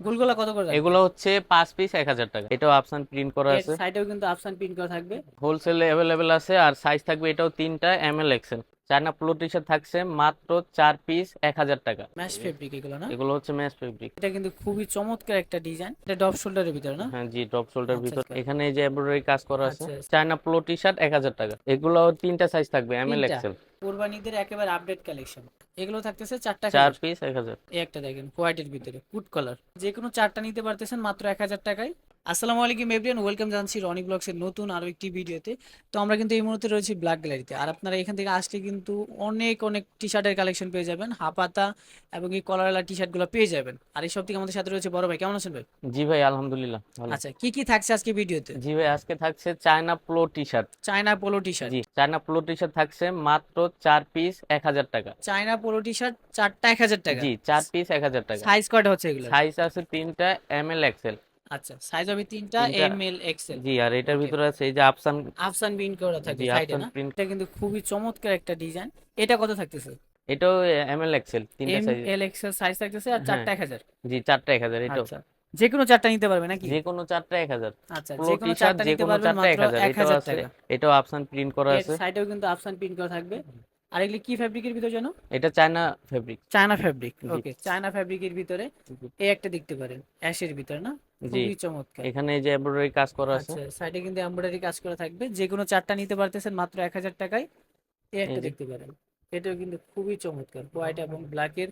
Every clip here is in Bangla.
গুলগুলা কত করে এগুলো হচ্ছে পাঁচ পিস এক হাজার টাকা। এটাও অপশন প্রিন্ট করা আছে। সাইডেও কিন্তু অপশন প্রিন্ট করা থাকবে। হোলসেল অ্যাভেলেবেল আছে আর সাইজ থাকবে এটাও তিনটা M L XL China polo T shirt থাকছে মাত্র চার পিস এক হাজার টাকা। ম্যাশ ফেব্রিক এগুলো না? এগুলো হচ্ছে ম্যাচ ফেব্রিক এটা কিন্তু খুবই চমৎকার একটা ডিজাইন এটা ডপ শোল্ডারের ভিতরে না? হ্যাঁ জি ডপ শোল্ডার ভিতর। এখানে এই যে এমব্রয়ডারি কাজ করা আছে। চায়না প্লো টি শার্ট এক হাজার টাকা। এগুলো তিনটা সাইজ থাকবে এম এল? এক্সেল কোরবানিদের একেবারে আপডেট কালেকশন এগুলো থাকতেছে চারটা চার পিস এক হাজার। এই একটা দেখেন হোয়াইটের ভিতরে কুট কালার যে কোনো চারটা নিতে পারতেছেন মাত্র এক হাজার টাকায়। আসসালামু আলাইকুম এভরিয়ান ওয়েলকাম জানাচ্ছি রনি ব্লগসের নতুন আরও একটি ভিডিওতে। তো আমরা কিন্তু এই মুহূর্তে রয়েছি ব্ল্যাক গ্যালারিতে আর আপনারা এখান থেকে আসলে কিন্তু অনেক অনেক টি শার্টের কালেকশন পেয়ে যাবেন হাপাতা এবং এই কলারওয়ালা টি শার্টগুলো পেয়ে যাবেন। আর এই সব থেকে আমাদের সাথে রয়েছে বড় ভাই কেমন আছেন ভাই? জি ভাই আলহামদুলিল্লাহ আচ্ছা কি কি থাকছে আজকে ভিডিওতে? জি ভাই আজকে থাকছে China polo T shirt China polo T shirt জি চায়না প্লো টি শার্ট থাকছে মাত্র চার পিস এক হাজার টাকা। চায়না পোলো টি শার্ট চারটা এক হাজার টাকা। জি চার পিস এক হাজার টাকা। সাইজ কয়টা হচ্ছে এগুলো সাইজ আছে তিনটা এম এল এক্সেল আচ্ছা সাইজ হবে তিনটা। এম এল এক্সেল জি আর এটার ভিতরে আছে এই যে আফসান আফসান প্রিন্ট করা থাকবে জি সাইডে না? এটা কিন্তু খুবই চমৎকার একটা ডিজাইন এটা কত থাকতেছে? এটাও এম এল এক্সেল তিনটা M size L XL size থাকতেছে আর চারটা এক হাজার। জি চারটা এক হাজার এটাও। আচ্ছা। যে কোনো চারটা নিতে পারবে নাকি? যে কোনো চারটা এক হাজার। আচ্ছা যে কোনো চারটা নিতে চারটা এক মাত্র হাজার। এক এটাও হাজার আছে। টাকা। এটাও অপশন প্রিন্ট করা আছে। সাইডেও কিন্তু আফসান প্রিন্ট করা থাকবে। আর এগুলি কি ফ্যাব্রিকের ভিতরে জানো এটা China fabric China fabric. Okay China ফ্যাব্রিকের ভিতরে এই একটা দেখতে পারেন অ্যাশের ভিতরে না? খুবই চমৎকার। এখানে যে এমব্রয়ডারি কাজ করা আছে। আচ্ছা সাইডে কিন্তু এমব্রয়ডারি কাজ করা থাকবে। যে কোনো চারটা নিতে পারতেছেন মাত্র এক হাজার টাকায়। এই একটা দেখতে পারেন। এটাও কিন্তু খুবই চমৎকার। হোয়াইট এবং ব্ল্যাকের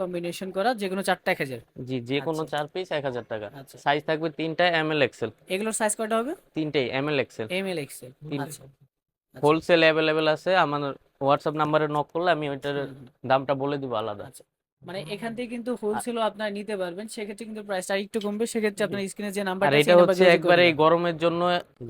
কম্বিনেশন করা যে কোনো চারটা এক হাজার। জি যে কোনো আচ্ছা। চার পিস এক হাজার টাকা। আচ্ছা। সাইজ থাকবে তিনটা এম এল এক্সেল এগুলোর সাইজ কয়টা হবে? তিনটেই M L XL M L XL আচ্ছা। হোলসেল অ্যাভেলেবেল আছে। আমার হোয়াটসঅ্যাপ নাম্বারে নক করলে আমি ওইটার। দামটা বলে দিব আলাদা। আচ্ছা। মানে এখান থেকে কিন্তু হোলসেলও আপনারা নিতে পারবেন সেক্ষেত্রে কিন্তু প্রাইসটা একটু কমবে সেক্ষেত্রে আপনার স্ক্রিনে যে আর নাম্বারটা এটা হচ্ছে একবারে এই গরমের জন্য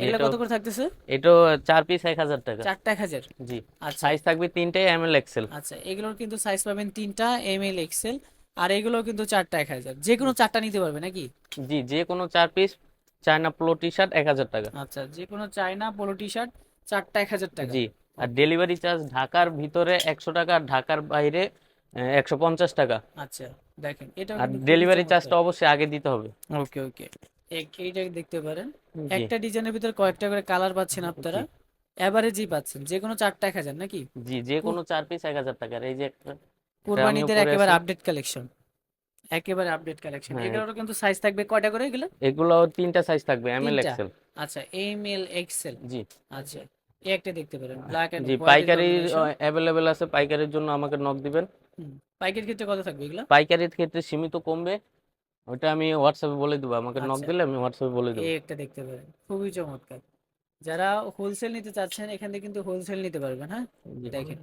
এটা কত করে থাকতেছে? এটাও চার পিস এক হাজার টাকা। চারটা এক হাজার? জি। আর সাইজ থাকবে তিনটাই এম এল এক্সেল আচ্ছা এগুলোর কিন্তু সাইজ পাবেন তিনটা এম এল এক্সেল আর এগুলো কিন্তু চারটা এক হাজার। যে কোনো চারটা নিতে পারবে নাকি? জি যে কোনো চার piece China polo T shirt এক হাজার টাকা। আচ্ছা যে কোনো চায়না পোলো টি শার্ট চারটা এক হাজার টাকা। জি আর ডেলিভারি চার্জ ঢাকার ভিতরে একশো টাকা আর ঢাকার বাইরে একশো পঞ্চাশ টাকা। আচ্ছা দেখেন এটা আর ডেলিভারি চার্জটা অবশ্যই আগে দিতে হবে। ওকে ওকে। এইটা দেখতে পারেন। একটা ডিজাইনের ভিতরে কয়েকটা করে কালার পাচ্ছেন আপনারা। এভারেজই পাচ্ছেন যে কোনো চারটা এক হাজার নাকি? জি যে কোনো চার পিস এক হাজার টাকার। এই যে একটা কোরবানিদের একেবারে আপডেট কালেকশন একেবারে আপডেট কালেকশন হ্যাঁ। এগুলোর কিন্তু সাইজ থাকবে কয়টা করে এগুলো? এগুলো তিনটা সাইজ থাকবে এম এল? এক্সেল আচ্ছা এম এল এক্সেল জি। আচ্ছা এই একটা দেখতে পারেন ব্ল্যাক এন্ড জি পাইকারি অ্যাভেলেবেল আছে পাইকারির জন্য আমাকে নক দিবেন। পাইকের ক্ষেত্রে কত থাকবে এগুলো? পাইকারির ক্ষেত্রে সীমিত কমবে ওটা আমি হোয়াটসঅ্যাপে বলে দেবো আমাকে নক আচ্ছা। দিলে আমি হোয়াটসঅ্যাপে বলে দেবো। এই একটা দেখতে পারেন খুবই চমৎকার। যারা হোলসেল নিতে চাচ্ছেন এখান থেকে কিন্তু হোলসেল নিতে পারবেন হ্যাঁ। দেখেন।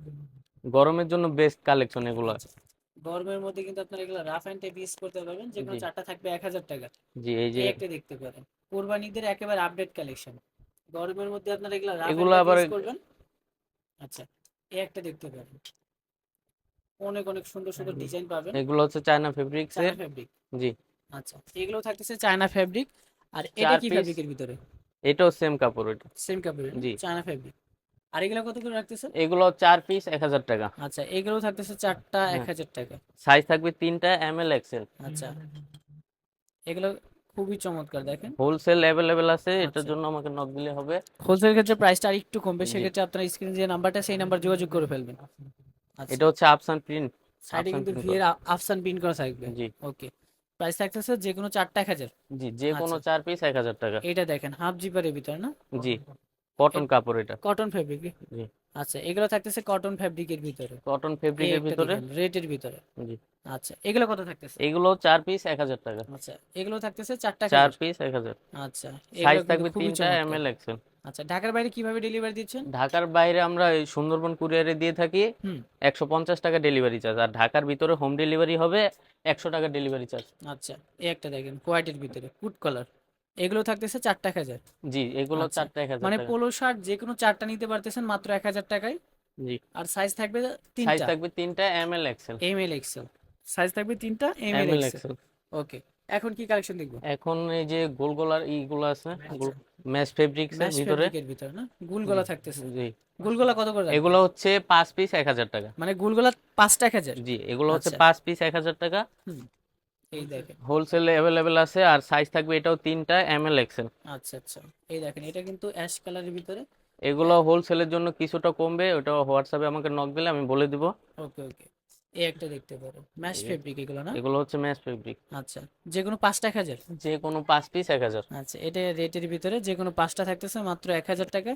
গরমের জন্য বেস্ট কালেকশন এগুলো গরমের মধ্যে কিন্তু আপনারা এগুলো রাফ অ্যান্ড টেপ ইউজ করতে পারবেন যে কোনো চারটা থাকবে এক হাজার টাকা। জি এই যে একটা দেখতে পারেন। কোরবানিদের একেবারে আপডেট কালেকশন গরমের মধ্যে আপনারা এগুলো রাফ এগুলো আবার করবেন। আচ্ছা এই একটা দেখতে পারেন। অনেক অনেক সুন্দর সুন্দর ডিজাইন পাবেন। এগুলো হচ্ছে চায়না ফেব্রিক্স এর। চায়না ফেব্রিক জি। আচ্ছা এগুলো থাকতেছে চায়না ফেব্রিক আর এটা কি ফেব্রিকের ভিতরে? এটাও সেম কাপড় এটা। সেম কাপড়ের? জি। চায়না ফেব্রিক আর এগুলো কত করে রাখতেছে এগুলো চার পিস এক হাজার টাকা। আচ্ছা এগুলো থাকতেছে চারটা এক হ্যাঁ। হাজার টাকা। সাইজ থাকবে তিনটা এম এল এক্সেল আচ্ছা। এগুলো খুবই চমৎকার দেখেন। হোলসেল অ্যাভেলেবেল আছে এটার আচ্ছা। জন্য আমাকে নক দিলে হবে। হোলসেল ক্ষেত্রে প্রাইসটা আর একটু কমবে। সেক্ষেত্রে আপনার স্ক্রিনে যে নাম্বারটা সেই নাম্বার যোগাযোগ করে ফেলবেন। এটা হচ্ছে আপসান প্রিন্ট সাইডে কিন্তু ভিয়ের আফসান পিন করা থাকবে। জি। ওকে প্রাইস থাকতেছে যে কোনো চারটা এক হাজার। জি যে কোনো আচ্ছা। চার পিস এক হাজার টাকা। এটা দেখেন হাফ জিপারের ভিতরে না? জি কটন কাপড় এটা। কটন ফেব্রিক জি। আচ্ছা এগুলো থাকতেছে কটন ফেব্রিকের ভিতরে। কটন ফেব্রিকের ভিতরে। রেটের ভিতরে। জি। আচ্ছা এগুলো কত থাকতেছে? এগুলো চার পিস এক হাজার টাকা। আচ্ছা এগুলো থাকতেছে চারটা চার পিস এক হাজার। আচ্ছা সাইজ থাকবে তিনটা এম এল এক্সেল আচ্ছা ঢাকার বাইরে কীভাবে ডেলিভারি দিচ্ছেন? ঢাকার বাইরে আমরা এই সুন্দরবন কুরিয়ারে দিয়ে থাকি। হুম। একশো পঞ্চাশ টাকা ডেলিভারি চার্জ আর ঢাকার ভিতরে হোম ডেলিভারি হবে একশো টাকা ডেলিভারি চার্জ আচ্ছা এই একটা দেখেন হোয়াইটের ভিতরে কুট কালার এগুলো থাকতেছে চারটা এক হাজার। জি এগুলো আচ্ছা, চারটা এক হাজার মানে টাকা। পোলো শার্ট যে কোনো চারটা নিতে পারতেছেন মাত্র এক হাজার টাকায়। জি। আর সাইজ থাকবে সাইজ তিনটা। থাকবে তিনটা M L XL M L XL size থাকবে তিনটা M M L XL okay এখন কি কালেকশন দেখব? এখন এই যে গোল গোলার ইগুলো আছে ম্যাচ ফেব্রিক্স এর ভিতরে। ভিতরে না? গুলগলা থাকতেছে। জি। গোল গুলগলা কত করে এগুলো হচ্ছে পাঁচ পিস এক হাজার টাকা। মানে গুলগলা পাঁচটা এক হাজার? জি এগুলো হচ্ছে আচ্ছা। পাঁচ পিস এক হাজার টাকা। এই দেখেন। হোলসেলে অ্যাভেলেবেল আছে আর সাইজ থাকবে এটাও তিনটা এম এল এক্সেল আচ্ছা আচ্ছা। এই দেখেন এটা কিন্তু অ্যাশ কালারের ভিতরে। এগুলো হোলসেলের জন্য কিছুটা কমবে ওটা হোয়াটসঅ্যাপে আমাকে নক দিলে আমি বলে দিব। ওকে ওকে। এই একটা দেখতে পারো। ম্যাশ ফেব্রিক এগুলো না? এগুলো হচ্ছে ম্যাচ ফেব্রিক আচ্ছা যে কোনো পাঁচটা এক হাজার? যে কোনো পাঁচ পিস এক হাজার। আচ্ছা এটা রেটের ভিতরে যে কোনো পাঁচটা থাকতেছে মাত্র এক হাজার টাকা।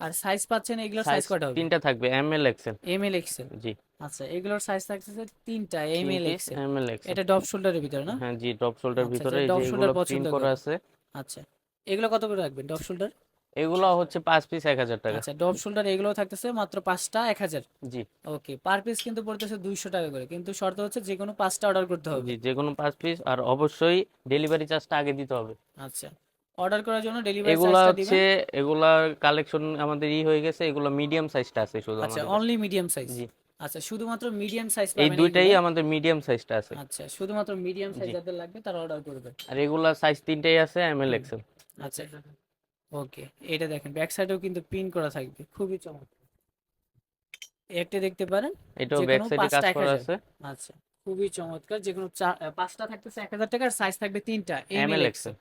আর সাইজ পাচ্ছেন এগুলো সাইজ কটা হবে? তিনটা থাকবে M L XL M L XL জি। আচ্ছা এগুলোর সাইজ থাকতেছে তিনটা M L XL M L XL এটা ডপ শোল্ডারের ভিতরে না? হ্যাঁ জি ড্রপ শোল্ডার আচ্ছা, ভিতরে যে এই যে এগুলো পছন্দ করা আছে। আচ্ছা এগুলো কত করে রাখবেন ডপ শোল্ডার এগুলো হচ্ছে পাঁচ পিস এক হাজার টাকা। আচ্ছা ডপ শোল্ডার এগুলো থাকতেছে মাত্র পাঁচটা এক হাজার। জি। ওকে পার পিস কিন্তু পড়তেছে দুইশো টাকা করে কিন্তু শর্ত হচ্ছে যে কোনো পাঁচটা অর্ডার করতে হবে। জি যে কোনো পাঁচ পিস আর অবশ্যই ডেলিভারি চার্জটা আগে দিতে হবে। আচ্ছা অর্ডার করার জন্য ডেলিভারি এগুলা হচ্ছে এগুলা কালেকশন আমাদের ই হয়ে গেছে এগুলো মিডিয়াম সাইজটা আছে শুধু আচ্ছা অনলি মিডিয়াম সাইজ জি। আচ্ছা শুধুমাত্র মিডিয়াম সাইজ এই দুইটাই আমাদের মিডিয়াম সাইজটা আছে। আচ্ছা শুধুমাত্র মিডিয়াম সাইজ যাদের লাগবে তারা অর্ডার করবে। আর এগুলা সাইজ তিনটাই আছে এম এল এক্সেল আচ্ছা। ওকে এটা দেখেন ব্যাক সাইডেও কিন্তু পিন করা থাকবে খুবই চমৎকার। একটা দেখতে পারেন এটাও ব্যাক সাইডে কাজ করা আছে। আচ্ছা খুবই চমৎকার যে কোনো পাঁচটা থাকতেছে এক হাজার টাকা আর সাইজ থাকবে তিনটা এম এল এক্সেল